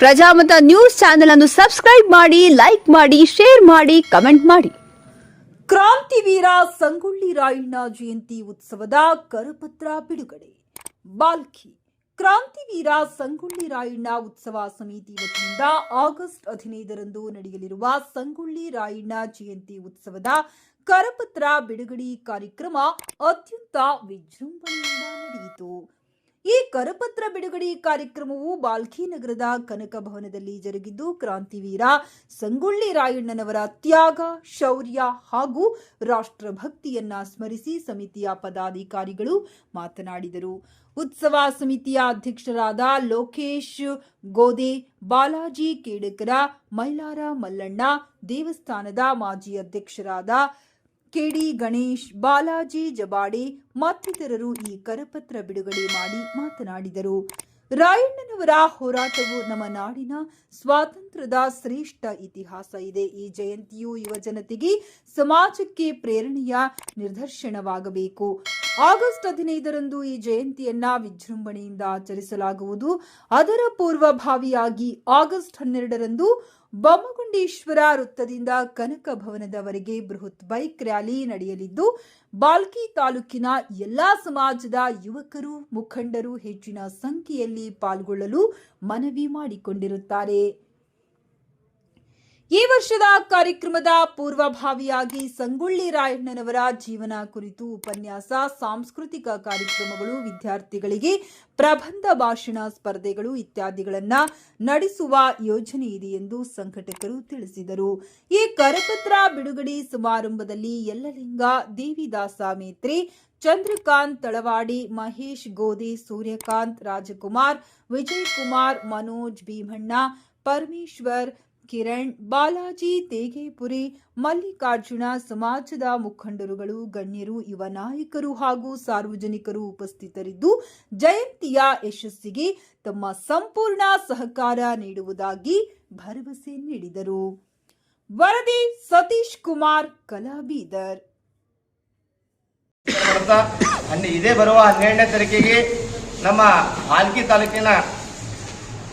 Prajamata news channel ಅನ್ನು subscribe ಮಾಡಿ, like ಮಾಡಿ, ಶೇರ್ ಮಾಡಿ, ಕಮೆಂಟ್ ಮಾಡಿ. ಕ್ರಾಂತಿವೀರ ಸಂಗೊಳ್ಳಿ ರಾಯಣ್ಣ ಜಯಂತಿ ಉತ್ಸವದ ಕರಪತ್ರ ಬಿಡುಗಡೆ. ಬಾಲ್ಕಿ ಕ್ರಾಂತಿವೀರ ಸಂಗೊಳ್ಳಿ ರಾಯಣ್ಣ ಉತ್ಸವ ಸಮಿತಿ ವತಿಯಿಂದ ಆಗಸ್ಟ್ ಹದಿನೈದರಂದು ನಡೆಯಲಿರುವ ಸಂಗೊಳ್ಳಿ ರಾಯಣ್ಣ ಜಯಂತಿ ಉತ್ಸವದ ಕರಪತ್ರ ಬಿಡುಗಡೆ ಕಾರ್ಯಕ್ರಮ ಅತ್ಯಂತ ವಿಜೃಂಭಣೆಯಿಂದ ನಡೆಯಿತು. ಈ ಕರಪತ್ರ ಬಿಡುಗಡೆ ಕಾರ್ಯಕ್ರಮವು ಬಾಲ್ಕಿ ನಗರದ ಕನಕ ಭವನದಲ್ಲಿ ಜರುಗಿದ್ದು ಕ್ರಾಂತಿವೀರ ಸಂಗೊಳ್ಳಿ ರಾಯಣ್ಣನವರ ತ್ಯಾಗ, ಶೌರ್ಯ ಹಾಗೂ ರಾಷ್ಟ್ರಭಕ್ತಿಯನ್ನ ಸ್ಮರಿಸಿ ಸಮಿತಿಯ ಪದಾಧಿಕಾರಿಗಳು ಮಾತನಾಡಿದರು. ಉತ್ಸವ ಸಮಿತಿಯ ಅಧ್ಯಕ್ಷರಾದ ಲೋಕೇಶ್ ಗೋದೆ, ಬಾಲಾಜಿ ಕೇಡಕರ, ಮೈಲಾರ ಮಲ್ಲಣ್ಣ, ದೇವಸ್ಥಾನದ ಮಾಜಿ ಅಧ್ಯಕ್ಷರಾದ ಕೆಡಿ ಗಣೇಶ್, ಬಾಲಾಜಿ ಜಬಾಡೆ, ಮತ್ತಿತರರು ಈ ಕರಪತ್ರ ಬಿಡುಗಡೆ ಮಾಡಿ ಮಾತನಾಡಿದರು. ರಾಯಣ್ಣನವರ ಹೋರಾಟವು ನಮ್ಮ ನಾಡಿನ ಸ್ವಾತಂತ್ರ್ಯದ ಶ್ರೇಷ್ಠ ಇತಿಹಾಸ ಇದೆ. ಈ ಜಯಂತಿಯು ಯುವಜನತೆಗೆ ಸಮಾಜಕ್ಕೆ ಪ್ರೇರಣೆಯ ನಿದರ್ಶನವಾಗಬೇಕು. ಆಗಸ್ಟ್ ಹದಿನೈದರಂದು ಈ ಜಯಂತಿಯನ್ನ ವಿಜೃಂಭಣೆಯಿಂದ ಆಚರಿಸಲಾಗುವುದು. ಅದರ ಪೂರ್ವಭಾವಿಯಾಗಿ ಆಗಸ್ಟ್ ಹನ್ನೆರಡರಂದು ಬೊಮ್ಮಗುಂಡೇಶ್ವರ ವೃತ್ತದಿಂದ ಕನಕ ಭವನದವರೆಗೆ ಬೃಹತ್ ಬೈಕ್ ರ್ಯಾಲಿ ನಡೆಯಲಿದ್ದು, ಬಾಲ್ಕಿ ತಾಲೂಕಿನ ಎಲ್ಲಾ ಸಮಾಜದ ಯುವಕರು, ಮುಖಂಡರು ಹೆಚ್ಚಿನ ಸಂಖ್ಯೆಯಲ್ಲಿ ಪಾಲ್ಗೊಳ್ಳಲು ಮನವಿ ಮಾಡಿಕೊಂಡಿರುತ್ತಾರೆ. ಈ ವರ್ಷದ ಕಾರ್ಯಕ್ರಮದ ಪೂರ್ವಭಾವಿಯಾಗಿ ಸಂಗೊಳ್ಳಿ ರಾಯಣ್ಣನವರ ಜೀವನ ಕುರಿತು ಉಪನ್ಯಾಸ, ಸಾಂಸ್ಕೃತಿಕ ಕಾರ್ಯಕ್ರಮಗಳು, ವಿದ್ಯಾರ್ಥಿಗಳಿಗೆ ಪ್ರಬಂಧ ಭಾಷಣ ಸ್ಪರ್ಧೆಗಳು ಇತ್ಯಾದಿಗಳನ್ನ ನಡೆಸುವ ಯೋಜನೆ ಇದೆ ಎಂದು ಸಂಘಟಕರು ತಿಳಿಸಿದರು. ಈ ಕರಪತ್ರ ಬಿಡುಗಡೆ ಸಮಾರಂಭದಲ್ಲಿ ಯಲ್ಲಲಿಂಗ, ದೇವಿದಾಸ ಮೇತ್ರೆ, ಚಂದ್ರಕಾಂತ್ ತಳವಾಡಿ, ಮಹೇಶ್ ಗೋದೆ, ಸೂರ್ಯಕಾಂತ್ ರಾಜಕುಮಾರ್, ವಿಜಯ್ ಕುಮಾರ್, ಮನೋಜ್ ಭೀಮಣ್ಣ, ಪರಮೇಶ್ವರ್ ಕಿರಣ್ ಬಾಲಾಜಿ ತೇಗೇಪುರಿ ಮಲ್ಲಿಕಾರ್ಜುನ ಸಮಾಜದ ಮುಖಂಡರುಗಳು ಗಣ್ಯರು ಯುವ ನಾಯಕರು ಹಾಗೂ ಸಾರ್ವಜನಿಕರು ಉಪಸ್ಥಿತರಿದ್ದು ಜಯಂತಿಯ ಯಶಸ್ಸಿಗೆ ತಮ್ಮ ಸಂಪೂರ್ಣ ಸಹಕಾರ ನೀಡುವುದಾಗಿ ಭರವಸೆ ನೀಡಿದರು ವರದಿ ಸತೀಶ್ ಕುಮಾರ್ ಕಲಾಬೀದರ್ ಇದೇ ಬರುವ ಹನ್ನೆರಡನೇ ತಾರೀಕಿಗೆ ನಮ್ಮ ಹಾಲ್ಕಿ ತಾಲೂಕಿನ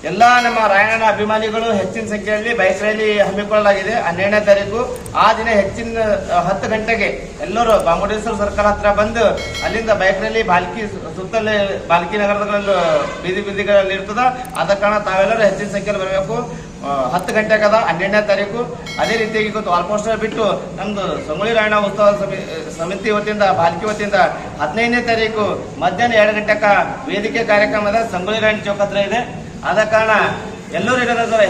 ಎಲ್ಲ ನಮ್ಮ ರಾಯಣ್ಣ ಅಭಿಮಾನಿಗಳು ಹೆಚ್ಚಿನ ಸಂಖ್ಯೆಯಲ್ಲಿ ಬೈಕ್ ರ್ಯಾಲಿ ಹಮ್ಮಿಕೊಳ್ಳಲಾಗಿದೆ. ಹನ್ನೆರಡನೇ ತಾರೀಕು, ಆ ದಿನ ಹೆಚ್ಚಿನ ಹತ್ತು ಗಂಟೆಗೆ ಎಲ್ಲರೂ ಬಾಂಬುಡೇಶ್ವರ ಸರ್ಕಾರ ಹತ್ರ ಬಂದು ಅಲ್ಲಿಂದ ಬೈಕ್ ರ್ಯಾಲಿ ಬಾಲ್ಕಿ ಸುತ್ತಲೇ ಬಾಲ್ಕಿ ನಗರದಲ್ಲಿ, ಬೀದಿ ಬೀದಿಗಳಲ್ಲಿ ಇರ್ತದ. ಆದ ಕಾರಣ ತಾವೆಲ್ಲರೂ ಹೆಚ್ಚಿನ ಸಂಖ್ಯೆಯಲ್ಲಿ ಬರಬೇಕು. ಹತ್ತು ಗಂಟೆಗೆ ಅದ, ಹನ್ನೆರಡನೇ ತಾರೀಕು. ಅದೇ ರೀತಿಯಾಗಿ ಇವತ್ತು ಆಲ್ಮೋಸ್ಟ್ ಬಿಟ್ಟು ನಮ್ಮದು ಸಂಗೊಳ್ಳಿ ರಾಯಣ್ಣ ಉತ್ಸವ ಸಮಿ- ಸಮಿತಿ ವತಿಯಿಂದ, ಬಾಲ್ಕಿ ವತಿಯಿಂದ ಹದಿನೈದನೇ ತಾರೀಕು ಮಧ್ಯಾಹ್ನ ಎರಡು ಗಂಟೆಗೆ ವೇದಿಕೆ ಕಾರ್ಯಕ್ರಮದ ಸಂಗೊಳ್ಳಿ ರಾಯಣ್ಣ ಚೌಕ ಇದೆ. ಆದ ಕಾರಣ ಎಲ್ಲರೂ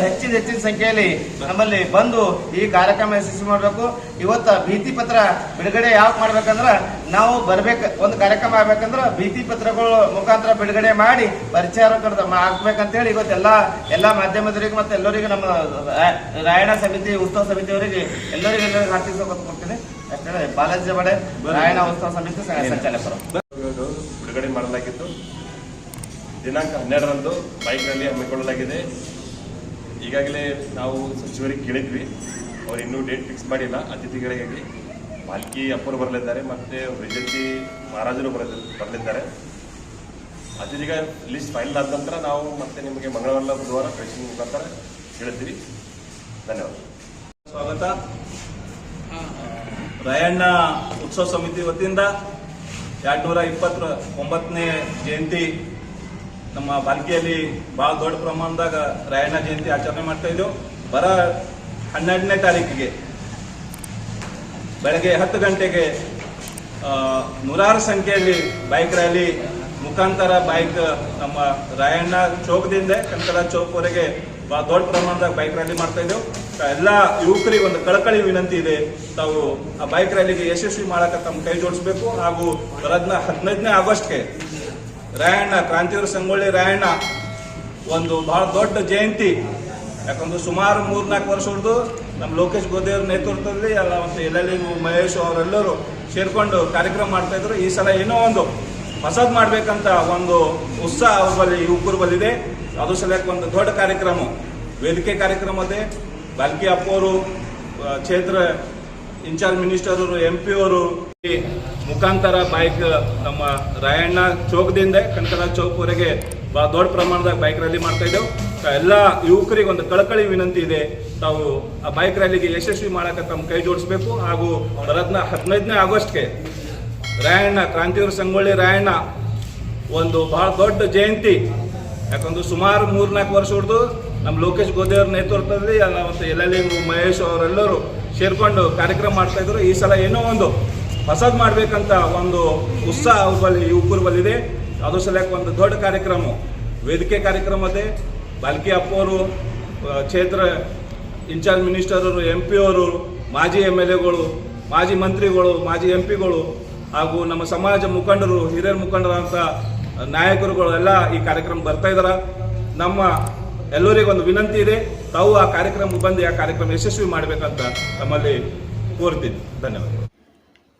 ಹೆಚ್ಚಿನ ಹೆಚ್ಚಿನ ಸಂಖ್ಯೆಯಲ್ಲಿ ನಮ್ಮಲ್ಲಿ ಬಂದು ಈ ಕಾರ್ಯಕ್ರಮ ಯಶಸ್ವಿ ಮಾಡಬೇಕು. ಇವತ್ತು ಭೀತಿ ಪತ್ರ ಬಿಡುಗಡೆ ಯಾವ ಮಾಡ್ಬೇಕಂದ್ರ ನಾವು ಬರ್ಬೇಕು ಒಂದು ಕಾರ್ಯಕ್ರಮ ಆಗ್ಬೇಕಂದ್ರ ಭೀತಿ ಪತ್ರಗಳು ಮುಖಾಂತರ ಬಿಡುಗಡೆ ಮಾಡಿ ಪರಿಚಯ ಆಗ್ಬೇಕಂತೇಳಿ ಇವತ್ತು ಎಲ್ಲ ಎಲ್ಲ ಮಾಧ್ಯಮದವರಿಗೆ ಮತ್ತೆ ಎಲ್ಲರಿಗೂ ನಮ್ಮ ರಾಯಣ ಸಮಿತಿ ಉತ್ಸವ ಸಮಿತಿಯವರಿಗೆ ಎಲ್ಲರಿಗೂ ಎಲ್ಲರಿಗೂ ಹಾರ್ದಿಕ ಸ್ವಾಗತ ಕೊಡ್ತೀನಿ. ಅಷ್ಟೇ ಬಾಲಾಜಿ ಬಡೆ ರಾಯಣ ಉತ್ಸವ ಸಮಿತಿ ಸಂಚಾಲಕರು ಇವತ್ತು ಬಿಡುಗಡೆ ಮಾಡಲಾಗಿದ್ದು ದಿನಾಂಕ ಹನ್ನೆರಡರಂದು ಬೈಕ್ ರ್ಯಾಲಿ ಹಮ್ಮಿಕೊಳ್ಳಲಾಗಿದೆ. ಈಗಾಗಲೇ ನಾವು ಸಚಿವರಿಗೆ ಕೇಳಿದ್ವಿ. ಅವ್ರು ಇನ್ನೂ ಡೇಟ್ ಫಿಕ್ಸ್ ಮಾಡಿಲ್ಲ. ಅತಿಥಿಗಳಿಗಾಗಿ ಪಾಲ್ಕಿ ಅಪ್ಪರು ಬರಲಿದ್ದಾರೆ ಮತ್ತು ವಿಜಯಂತಿ ಮಹಾರಾಜರು ಬರಲಿ, ಬರಲಿದ್ದಾರೆ. ಅತಿಥಿಗಳ ಲಿಸ್ಟ್ ಫೈನಲ್ ಆದ ನಂತರ ನಾವು ಮತ್ತೆ ನಿಮಗೆ ಮಂಗಳವಾರ ಬುಧವಾರ ಕಳಿಸಿದ ಮುಖಾಂತರ ಹೇಳ್ತೀವಿ ಧನ್ಯವಾದ. ಸ್ವಾಗತ. ರಾಯಣ್ಣ ಉತ್ಸವ ಸಮಿತಿ ವತಿಯಿಂದ ಎರಡ್ನೂರ ಇಪ್ಪತ್ತ ಒಂಬತ್ತನೇ ಜಯಂತಿ ನಮ್ಮ ಬಾಲ್ಕಿಯಲ್ಲಿ ಭಾಳ ದೊಡ್ಡ ಪ್ರಮಾಣದಾಗ ರಾಯಣ್ಣ ಜಯಂತಿ ಆಚರಣೆ ಮಾಡ್ತಾ ಇದ್ದೆವು. ಬರ ಹನ್ನೆರಡನೇ ತಾರೀಕಿಗೆ ಬೆಳಗ್ಗೆ ಹತ್ತು ಗಂಟೆಗೆ ನೂರಾರು ಸಂಖ್ಯೆಯಲ್ಲಿ ಬೈಕ್ ರ್ಯಾಲಿ ಮುಖಾಂತರ ಬೈಕ್ ನಮ್ಮ ರಾಯಣ್ಣ ಚೌಕದಿಂದ ಕನಕದ ಚೌಕ್ವರೆಗೆ ಬಹಳ ದೊಡ್ಡ ಪ್ರಮಾಣದಾಗ ಬೈಕ್ ರ್ಯಾಲಿ ಮಾಡ್ತಾ ಇದ್ದೆವು. ಎಲ್ಲ ಯುವಕರಿಗೆ ಒಂದು ಕಳಕಳಿ ವಿನಂತಿ ಇದೆ. ತಾವು ಆ ಬೈಕ್ ರ್ಯಾಲಿಗೆ ಯಶಸ್ವಿ ಮಾಡಕ್ಕೆ ತಮ್ಮ ಕೈ ಜೋಡಿಸಬೇಕು ಹಾಗೂ ಬರೋದ್ನ ಹದಿನೈದನೇ ಆಗಸ್ಟ್ಗೆ ರಾಯಣ್ಣ, ಕ್ರಾಂತಿವೀರ ಸಂಗೊಳ್ಳಿ ರಾಯಣ್ಣ. ಒಂದು ಬಹಳ ದೊಡ್ಡ ಜಯಂತಿ. ಯಾಕಂದ್ರೆ ಸುಮಾರು ಮೂರ್ನಾಲ್ಕು ವರ್ಷ ಹಿಡಿದು ನಮ್ಮ ಲೋಕೇಶ್ ಗೋದೇವ್ರ ನೇತೃತ್ವದಲ್ಲಿ ಎಲ್ಲ ಮತ್ತು ಎಲ್ಲೆಲ್ಲಿ ಮಹೇಶ್ ಅವರೆಲ್ಲರೂ ಸೇರ್ಕೊಂಡು ಕಾರ್ಯಕ್ರಮ ಮಾಡ್ತಾ ಇದ್ರು. ಈ ಸಲ ಏನೋ ಒಂದು ಹೊಸದ್ ಮಾಡ್ಬೇಕಂತ ಒಂದು ಉತ್ಸಾಹ ಬಳಿ ಯುವಕರ ಬಲ್ಲಿದೆ ಅದು ಸಲಕ್ಕೆ ಒಂದು ದೊಡ್ಡ ಕಾರ್ಯಕ್ರಮ. ವೇದಿಕೆ ಕಾರ್ಯಕ್ರಮ ಇದೆ ಬಾಲ್ಕಿ ಅಪ್ಪವರು ಕ್ಷೇತ್ರ ಇನ್ಚಾರ್ಜ್ ಮಿನಿಸ್ಟರ್ ಅವರು ಎಂ ಪಿ ಅವರು ಮುಖಾಂತರ ಬೈಕ್ ನಮ್ಮ ರಾಯಣ್ಣ ಚೌಕದಿಂದ ಕನಕರಾಜ್ ಚೌಕ್ವರೆಗೆ ಬಹಳ ದೊಡ್ಡ ಪ್ರಮಾಣದಾಗ ಬೈಕ್ ರ್ಯಾಲಿ ಮಾಡ್ತಾ ಇದ್ದೇವೆ. ಎಲ್ಲ ಯುವಕರಿಗೆ ಒಂದು ಕಳಕಳಿ ವಿನಂತಿ ಇದೆ. ತಾವು ಆ ಬೈಕ್ ರ್ಯಾಲಿಗೆ ಯಶಸ್ವಿ ಮಾಡಕ್ಕೆ ತಮ್ಮ ಕೈ ಜೋಡಿಸ್ಬೇಕು ಹಾಗೂ ಬರತ್ನ ಹದಿನೈದನೇ ಆಗಸ್ಟ್ಗೆ ರಾಯಣ್ಣ, ಕ್ರಾಂತಿವೀರ ಸಂಗೊಳ್ಳಿ ರಾಯಣ್ಣ ಒಂದು ಬಹಳ ದೊಡ್ಡ ಜಯಂತಿ. ಯಾಕಂದ್ರೆ ಸುಮಾರು ಮೂರ್ನಾಲ್ಕು ವರ್ಷ ಹೊಡೆದು ನಮ್ಮ ಲೋಕೇಶ್ ಗೋದೇವ್ರ ನೇತೃತ್ವದಲ್ಲಿ ಅಲ್ಲ ಮತ್ತು ಎಲ್ಲೆಲ್ಲಿ ಮಹೇಶ್ ಅವರೆಲ್ಲರೂ ಸೇರ್ಕೊಂಡು ಕಾರ್ಯಕ್ರಮ ಮಾಡ್ತಾ ಇದ್ರು. ಈ ಸಲ ಏನೋ ಒಂದು ಹೊಸದ್ ಮಾಡ್ಬೇಕಂತ ಒಂದು ಉತ್ಸಾಹ ಅವ್ರಲ್ಲಿ ಯುವಕರು ಬಲ್ಲಿದೆ ಅದು ಸಲಕ್ಕೆ ಒಂದು ದೊಡ್ಡ ಕಾರ್ಯಕ್ರಮ, ವೇದಿಕೆ ಕಾರ್ಯಕ್ರಮ ಅದೇ. ಬಾಲ್ಕಿ ಅಪ್ಪವರು ಕ್ಷೇತ್ರ ಇನ್ಚಾರ್ಜ್ ಮಿನಿಸ್ಟರ್ ಅವರು ಎಂ ಪಿ ಅವರು ಮಾಜಿ ಎಂ ಎಲ್ ಎಗಳು, ಮಾಜಿ ಮಂತ್ರಿಗಳು, ಮಾಜಿ ಎಂ ಪಿಗಳು ಹಾಗೂ ನಮ್ಮ ಸಮಾಜ ಮುಖಂಡರು, ಹಿರಿಯರ ನಾಯಕರುಗಳು ಎಲ್ಲ ಈ ಕಾರ್ಯಕ್ರಮ ಬರ್ತಾ ಇದಾರ. ನಮ್ಮ ಎಲ್ಲರಿಗೊಂದು ವಿನಂತಿ ಇದೆ. ತಾವು ಆ ಕಾರ್ಯಕ್ರಮಕ್ಕೆ ಬಂದು ಆ ಕಾರ್ಯಕ್ರಮ ಯಶಸ್ವಿ ಮಾಡಬೇಕಂತ ತಮ್ಮಲ್ಲಿ ಕೋರ್ತೀನಿ ಧನ್ಯವಾದ